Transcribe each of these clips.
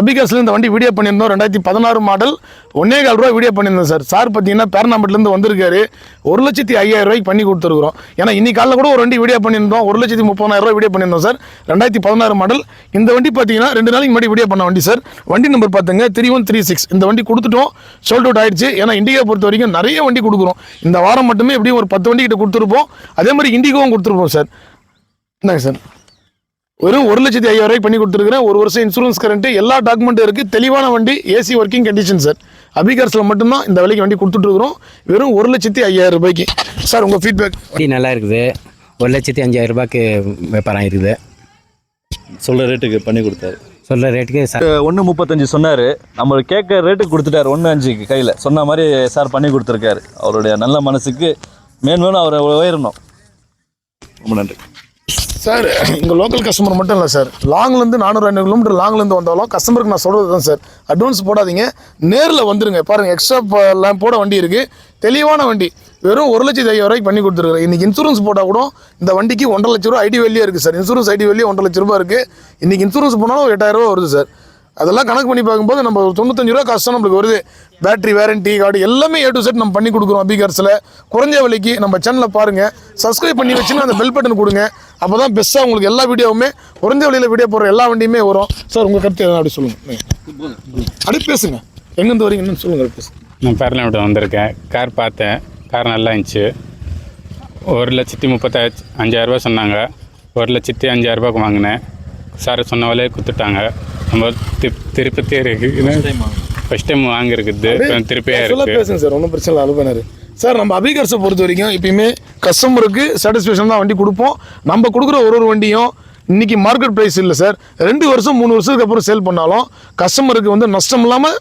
அபிகாஸ்ல இந்த வண்டி வீடியோ பண்ணியிருந்தோம். ரெண்டாயிரத்தி பதினாறு மாடல் ஒன்னே கால் ரூபா வீடியோ பண்ணியிருந்தோம் சார் சார் பார்த்தீங்கன்னா பேரனாம்பட்டிலேருந்து வந்திருக்காரு. ஒரு லட்சத்தி ஐயாயிரம் ரூபாய்க்கு பண்ணி கொடுத்துருக்குறோம். ஏன்னா இன்னைக்கு காலையில் கூட ஒரு வண்டி வீடியோ பண்ணியிருந்தோம். ஒரு லட்சத்தி முப்பதாயிரம் ரூபாய் வீடியோ பண்ணியிருந்தோம் சார் ரெண்டாயிரத்தி பதினாறு மாடல் இந்த வண்டி பார்த்தீங்கன்னா ரெண்டு நாளைக்கு முன்னாடி வீடியோ பண்ண வண்டி சார் வண்டி நம்பர் பார்த்துங்க. த்ரீ ஒன் த்ரீ சிக்ஸ் இந்த வண்டி கொடுத்துட்டோம். சோல்ட் அவுட் ஆயிடுச்சு. ஏன்னா இண்டிகா பொறுத்த வரைக்கும் நிறைய வண்டி கொடுக்குறோம். இந்த வாரம் மட்டுமே எப்படியும் ஒரு பத்து வண்டி கிட்ட கொடுத்துருப்போம். அதே மாதிரி இண்டிகோவும் கொடுத்துருப்போம் சார் என்னங்க சார் வெறும் ஒரு லட்சத்தி ஐயாயிரம் ரூபாய்க்கு பண்ணி கொடுத்துருக்கிறேன். ஒரு வருஷம் இன்சூரன்ஸ் கரண்ட் எல்லா டாக்குமெண்ட்டும் இருக்குது தெளிவான வண்டி ஏசி ஒர்க்கிங் கண்டிஷன் சார் அபிகார்ஸில் மட்டும்தான் இந்த விலைக்கு வண்டி கொடுத்துட்ருக்குறோம் வெறும் ஒரு லட்சத்தி ஐயாயிரம் ரூபாய்க்கு. சார் உங்கள் ஃபீட்பேக் வண்டி நல்லா இருக்குது. ஒரு லட்சத்தி அஞ்சாயிரம் ரூபாய்க்கு வியாபாரம் இருக்குது. சொல்கிற ரேட்டுக்கு பண்ணி கொடுத்தாரு. சொல்கிற ரேட்டுக்கு ச ஒன்று முப்பத்தஞ்சு சொன்னார். நம்ம கேட்க ரேட்டுக்கு கொடுத்துட்டாரு. ஒன்று அஞ்சுக்கு கையில். சொன்ன மாதிரி சார் பண்ணி கொடுத்துருக்காரு. அவருடைய நல்ல மனசுக்கு மேன்மேலும் அவரை உயரணும். ரொம்ப நன்றி. சார் எங்கள் லோக்கல் கஸ்டமர் மட்டும் இல்லை சார். லாங்லேருந்து நானூறு ஐநூறு கிலோமீட்டர் லாங்லேருந்து வந்தாலும் கஸ்டமருக்கு நான் சொல்கிறது தான் சார். அட்வான்ஸ் போடாதீங்க. நேரில் வந்துருங்க. பாருங்கள் எக்ஸ்ட்ரா லேம்ப் போட வண்டி இருக்குது தெளிவான வண்டி. வெறும் ஒரு லட்சத்தி ஐயாயிரம் ரூபாய்க்கு பண்ணி கொடுத்துருக்குறேன். இன்றைக்கி இன்சூரன்ஸ் போட்டால் கூட இந்த வண்டிக்கு ஒன்றரை லட்ச ரூபா ஐடி வெளியே இருக்குது சார். இன்சூரன்ஸ் ஐடி வெளியே ஒன்றரை லட்ச ரூபா இருக்குது இன்றைக்கி இன்சூரன்ஸ் போனாலும் எட்டாயிரரூபா எட்டாயிரம் ரூபா வருது சார். அதெல்லாம் கணக்கு பண்ணி பார்க்கும்போது நம்ம தொண்ணூத்தஞ்சு ரூபா கஷ்டம் நம்மளுக்கு வருது. பேட்டரி வேரண்டி கார்டு எல்லாமே ஏ டு செட் நம்ம பண்ணி கொடுக்குறோம் அபிகர்ஸில். குறைஞ்ச விலைக்கு நம்ம சேனலில் பாருங்கள் சப்ஸ்கிரைப் பண்ணி வச்சுன்னா அந்த பெல் பட்டன் கொடுங்க. அப்போ தான் பெஸ்ட்டாக உங்களுக்கு எல்லா வீடியோவுமே குறைஞ்ச விலையில் வீடியோ போடுற எல்லா வண்டியுமே வரும். சார் உங்கள் கருத்து எதனா அப்படி சொல்லுங்கள் அப்படி பேசுங்க. எங்கேருந்து வரீங்கன்னு சொல்லுங்கள் பேசுங்க. நான் பேரலாமிட்ட வந்திருக்கேன். கார் பார்த்தேன். கார் நல்லா இருந்துச்சு. ஒரு லட்சத்தி முப்பத்தா அஞ்சாயிரரூபா சொன்னாங்க. ஒரு லட்சத்தி அஞ்சாயிரரூபாக்கு வாங்கினேன். சார் சொன்ன விலையை கொடுத்துட்டாங்க. நம்ம திரு திருப்பதி இருக்குது ஃபஸ்ட் டைம் வாங்கியிருக்குது திருப்பியாக சொல்ல இருக்குது பேசுங்க சார் ஒன்றும் பிரச்சனை இல்லை அனுப்பினாரு சார் நம்ம அபிகர்ஸை பொறுத்த வரைக்கும் எப்பயுமே கஸ்டமருக்கு சாட்டிஸ்ஃபேக்ஷன் தான் வண்டி கொடுப்போம். நம்ம கொடுக்குற ஒரு ஒரு வண்டியும் இன்னைக்கு மார்க்கெட் ப்ரைஸ் இல்லை சார். ரெண்டு வருஷம் மூணு வருஷத்துக்கு அப்புறம் சேல் பண்ணாலும் கஸ்டமருக்கு வந்து நஷ்டம் இல்லாமல்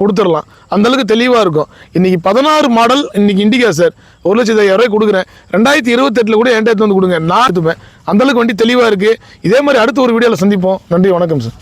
கொடுத்துடலாம். அந்த அளவுக்கு தெளிவாக இருக்கும். இன்னைக்கு பதினாறு மாடல் இன்னைக்கு இண்டிகா சார். ஒரு லட்சத்தி ஐயாயிரம் ரூபாய் கொடுக்குறேன். ரெண்டாயிரத்தி இருபத்தெட்டில் கூட என்கிட்ட எடுத்து வந்து கொடுங்க. நான் எடுத்துப்பேன். அந்த அளவுக்கு வண்டி தெளிவாக இருக்குது இதே மாதிரி அடுத்த ஒரு வீடியோவில் சந்திப்போம். நன்றி வணக்கம் சார்.